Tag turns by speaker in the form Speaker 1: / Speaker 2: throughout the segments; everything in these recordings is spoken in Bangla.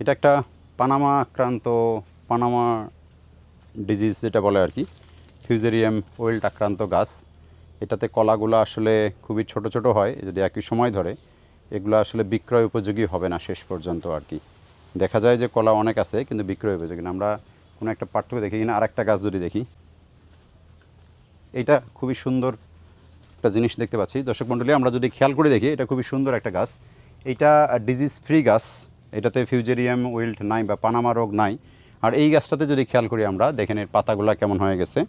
Speaker 1: এটা একটা পানামা আক্রান্ত পানামা ডিজিজ যেটা বলে আর কি ফিউজেরিয়াম ওয়েল্ট আক্রান্ত গাছ। এটাতে কলাগুলো আসলে খুবই ছোট ছোট হয়, যদি একই সময় ধরে, এগুলো আসলে বিক্রয় উপযোগী হবে না শেষ পর্যন্ত আর কি। দেখা যায় যে কলা অনেক আছে, কিন্তু বিক্রয় উপযোগী না। আমরা কোনো একটা পার্থক্য দেখি কিনা আর একটা গাছ যদি দেখি। এটা খুবই সুন্দর একটা জিনিস দেখতে পাচ্ছি। দর্শক মণ্ডলী, আমরা যদি খেয়াল করে দেখি, এটা খুবই সুন্দর একটা গাছ। এইটা ডিজিজ ফ্রি গাছ। এটাতে ফিউজেরিয়াম উইল্ট নাই বা পানামা রোগ নাই। আর এই গাছটাতে যদি খেয়াল করি আমরা, দেখেন এর পাতাগুলা কেমন হয়ে গেছে।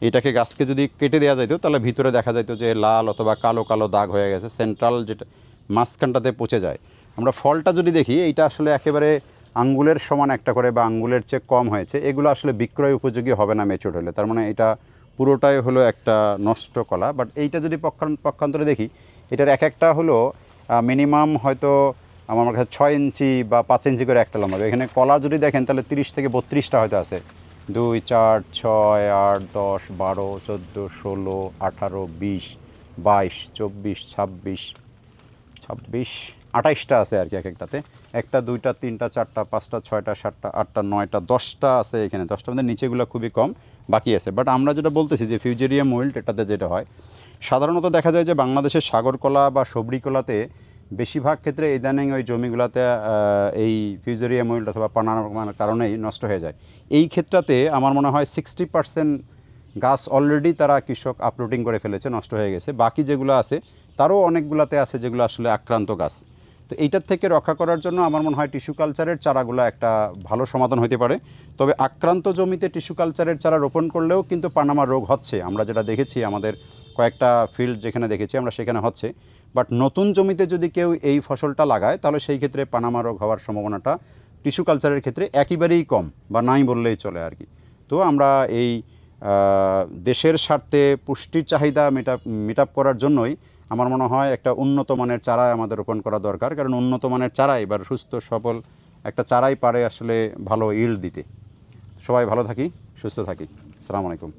Speaker 1: এটাকে গাছকে যদি কেটে দেওয়া যাইতো, তাহলে ভিতরে দেখা যাইতো যে লাল অথবা কালো কালো দাগ হয়ে গেছে সেন্ট্রাল যেটা মাঝখানটাতে পচে যায়। আমরা ফলটা যদি দেখি, এইটা আসলে একেবারে আঙ্গুলের সমান একটা করে বা আঙ্গুলের চেয়ে কম হয়েছে। এগুলো আসলে বিক্রয় উপযোগী হবে না মেচুর হলে। তার মানে এটা পুরোটাই হলো একটা নষ্ট কলা। বাট এইটা যদি পক্ষান- পক্ষান্তরে দেখি, এটার এক একটা হলো মিনিমাম হয়তো আমার কাছে ছয় ইঞ্চি বা পাঁচ ইঞ্চি করে একটা লম্বা। এখানে কলা যদি দেখেন, তাহলে তিরিশ থেকে বত্রিশটা হয়তো আছে। দুই, চার, ছয়, আট, দশ, বারো, চোদ্দ, ষোলো, আঠারো, বিশ, বাইশ, চব্বিশ, ছাব্বিশ ছাব্বিশ, আঠাইশটা আছে আর কি এক একটাতে। একটা, দুইটা, তিনটা, চারটা, পাঁচটা, ছয়টা, সাতটা, আটটা, নয়টা, দশটা আছে এখানে। দশটার মধ্যে নিচেগুলো খুবই কম, বাকি আছে। বাট আমরা যেটা বলতেছি যে ফিউজেরিয়াম ওয়েল্ট এটাতে যেটা হয়, সাধারণত দেখা যায় যে বাংলাদেশের সাগরকলা বা সবরিকলাতে বেশিরভাগ ক্ষেত্রে ইদানিং ওই জমিগুলোতে এই ফিউজেরিয়াম ওয়েল্ট অথবা পানার কারণেই নষ্ট হয়ে যায়। এই ক্ষেত্রতে আমার মনে হয় সিক্সটি পার্সেন্ট গাছ অলরেডি তারা কৃষক আপলোডিং করে ফেলেছে, নষ্ট হয়ে গেছে। বাকি যেগুলো আছে, তারও অনেকগুলাতে আছে যেগুলো আসলে আক্রান্ত গাছ। তো এইটার থেকে রক্ষা করার জন্য আমার মনে হয় টিস্যু কালচারের চারাগুলো একটা ভালো সমাধান হতে পারে। তবে আক্রান্ত জমিতে টিস্যু কালচারের চারা রোপণ করলেও কিন্তু পানামা রোগ হচ্ছে। আমরা যেটা দেখেছি, আমাদের কয়েকটা ফিল্ড যেখানে দেখেছি আমরা সেখানে হচ্ছে। বাট নতুন জমিতে যদি কেউ এই ফসলটা লাগায়, তাহলে সেই ক্ষেত্রে পানামা রোগ হওয়ার সম্ভাবনাটা টিস্যু কালচারের ক্ষেত্রে একেবারেই কম বা নাই বললেই চলে আর কি। তো আমরা এই দেশের স্বার্থে পুষ্টির চাহিদা মেটা মিট করার জন্যই আমার মনে হয় একটা উন্নত মানের চারা আমাদের রোপণ করা দরকার। কারণ উন্নত মানের চারাই এবার সুস্থ, সবল একটা চারাই পারে আসলে ভালো ইল্ড দিতে। সবাই ভালো থাকি, সুস্থ থাকি। আসসালামু আলাইকুম।